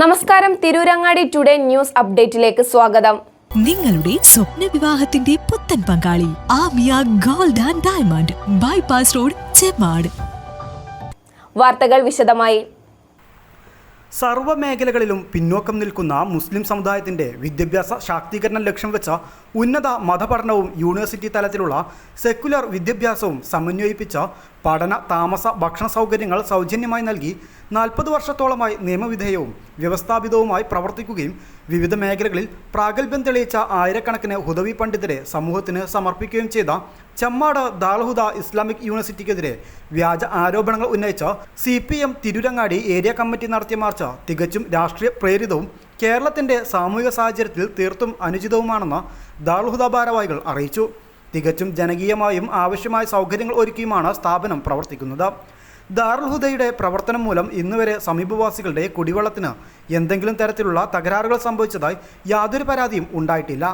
നമസ്കാരം. Tirurangadi today news അപ്ഡേറ്റിലേക്ക് സ്വാഗതം. നിങ്ങളുടെ സ്വപ്ന വിവാഹത്തിന്റെ പുത്തൻ പങ്കാളി Amiya gold and diamond bypass road Chemmad വാർത്തകൾ വിശദമായി. സർവ മേഖലകളിലും പിന്നോക്കം നിൽക്കുന്ന മുസ്ലിം സമുദായത്തിന്റെ വിദ്യാഭ്യാസ ശാക്തീകരണം ലക്ഷ്യം വെച്ച ഉന്നത മതപഠനവും യൂണിവേഴ്സിറ്റി തലത്തിലുള്ള സെക്കുലർ വിദ്യാഭ്യാസവും സമന്വയിപ്പിച്ച പഠന താമസ ഭക്ഷണ സൗകര്യങ്ങൾ സൗജന്യമായി നൽകി നാൽപ്പത് വർഷത്തോളമായി നിയമവിധേയവും വ്യവസ്ഥാപിതവുമായി പ്രവർത്തിക്കുകയും വിവിധ മേഖലകളിൽ പ്രാഗൽഭ്യം തെളിയിച്ച ആയിരക്കണക്കിന് ഹുദവി പണ്ഡിതരെ സമൂഹത്തിന് സമർപ്പിക്കുകയും ചെയ്ത ചമ്മാട് ദാൽഹുദ ഇസ്ലാമിക് യൂണിവേഴ്സിറ്റിക്കെതിരെ വ്യാജ ആരോപണങ്ങൾ ഉന്നയിച്ച C P M Tirurangadi area committee നടത്തിയ മാർച്ച് തികച്ചും രാഷ്ട്രീയ പ്രേരിതവും കേരളത്തിന്റെ സാമൂഹിക സാഹചര്യത്തിൽ തീർത്തും അനുചിതവുമാണെന്ന് ദാൽഹുദ ഭാരവാഹികൾ അറിയിച്ചു. തികച്ചും ജനകീയമായും ആവശ്യമായ സൗകര്യങ്ങൾ ഒരുക്കിയുമാണ് സ്ഥാപനം പ്രവർത്തിക്കുന്നത്. ദാർഹുദയുടെ പ്രവർത്തനം മൂലം ഇന്നുവരെ സമീപവാസികളുടെ കുടിവെള്ളത്തിന് എന്തെങ്കിലും തരത്തിലുള്ള തകരാറുകൾ സംഭവിച്ചതായി യാതൊരു പരാതിയും ഉണ്ടായിട്ടില്ല.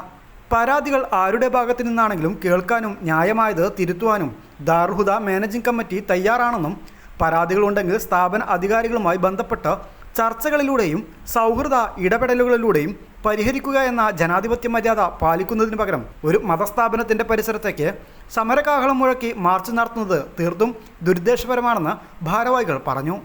പരാതികൾ ആരുടെ ഭാഗത്തു നിന്നാണെങ്കിലും കേൾക്കാനും ന്യായമായത് തിരുത്തുവാനും ദാർഹുദ മാനേജിംഗ് കമ്മിറ്റി തയ്യാറാണെന്നും പരാതികളുണ്ടെങ്കിൽ സ്ഥാപന അധികാരികളുമായി ബന്ധപ്പെട്ട് ചർച്ചകളിലൂടെയും സൗഹൃദ ഇടപെടലുകളിലൂടെയും പരിഹരിക്കുക എന്ന ജനാധിപത്യ മര്യാദ പാലിക്കുന്നതിന് പകരം ഒരു മതസ്ഥാപനത്തിന്റെ പരിസരത്തേക്ക് സമരകാഹളം മുഴക്കി മാർച്ച് നടത്തുന്നത് തീർത്തും ദുരുദ്ദേശപരമാണെന്ന് ഭാരവാഹികൾ പറഞ്ഞു.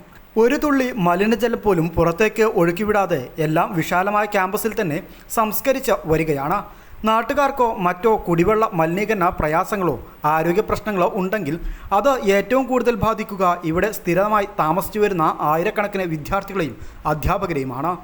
ഒരു തുള്ളി മലിനജലം പോലും പുറത്തേക്ക് ഒഴുക്കിവിടാതെ എല്ലാം വിശാലമായ ക്യാമ്പസിൽ തന്നെ സംസ്കരിച്ച് വരികയാണ്. നാട്ടുകാർക്കോ മറ്റോ കുടിവെള്ള മലിനീകരണ പ്രയാസങ്ങളോ ആരോഗ്യ പ്രശ്നങ്ങളോ ഉണ്ടെങ്കിൽ അത് ഏറ്റവും കൂടുതൽ ബാധിക്കുക. ഇവിടെ സ്ഥിരമായി താമസിച്ചു വരുന്ന ആയിരക്കണക്കിന് വിദ്യാർത്ഥികളെയും അധ്യാപകരെയുമാണ്.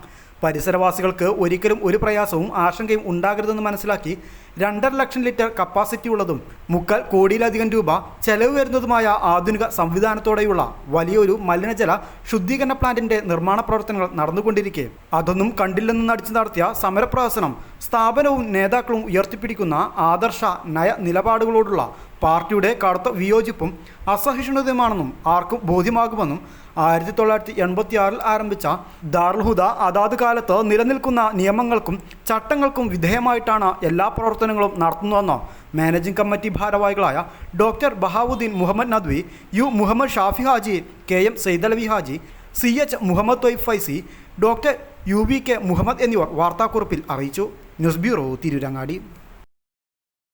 പരിസരവാസികൾക്ക് ഒരിക്കലും ഒരു പ്രയാസവും ആശങ്കയും ഉണ്ടാകരുതെന്ന് മനസ്സിലാക്കി രണ്ടര ലക്ഷം ലിറ്റർ കപ്പാസിറ്റി ഉള്ളതും മുക്കാൽ കോടിയിലധികം രൂപ ചെലവ് വരുന്നതുമായ ആധുനിക സംവിധാനത്തോടെയുള്ള വലിയൊരു മലിനജല ശുദ്ധീകരണ പ്ലാന്റിന്റെ നിർമ്മാണ പ്രവർത്തനങ്ങൾ നടന്നുകൊണ്ടിരിക്കെ. അതൊന്നും കണ്ടില്ലെന്ന് നടിച്ചു നടത്തിയ സമരപ്രവർത്തനം സ്ഥാപനവും നേതാക്കളും ഉയർത്തിപ്പിടിക്കുന്ന ആദർശ നയ നിലപാടുകളോടുള്ള പാർട്ടിയുടെ കടുത്ത വിയോജിപ്പും അസഹിഷ്ണുതയുമാണെന്നും ആർക്കും ബോധ്യമാകുമെന്നും ആയിരത്തി തൊള്ളായിരത്തി എൺപത്തിയാറിൽ ആരംഭിച്ച ദാർൽഹുദ അതാത് കാലത്ത് നിലനിൽക്കുന്ന നിയമങ്ങൾക്കും ചട്ടങ്ങൾക്കും വിധേയമായിട്ടാണ് എല്ലാ പ്രവർത്തനങ്ങളും നടത്തുന്നതെന്ന് മാനേജിംഗ് കമ്മിറ്റി ഭാരവാഹികളായ doctor Bahauddeen Muhammad Nadvi U Muhammad Shafi Haji K M Saidalavi Haji C H Muhammad Thoif Faizi doctor U V K Muhammad എന്നിവർ വാർത്താക്കുറിപ്പിൽ അറിയിച്ചു. News bureau Tirurangadi.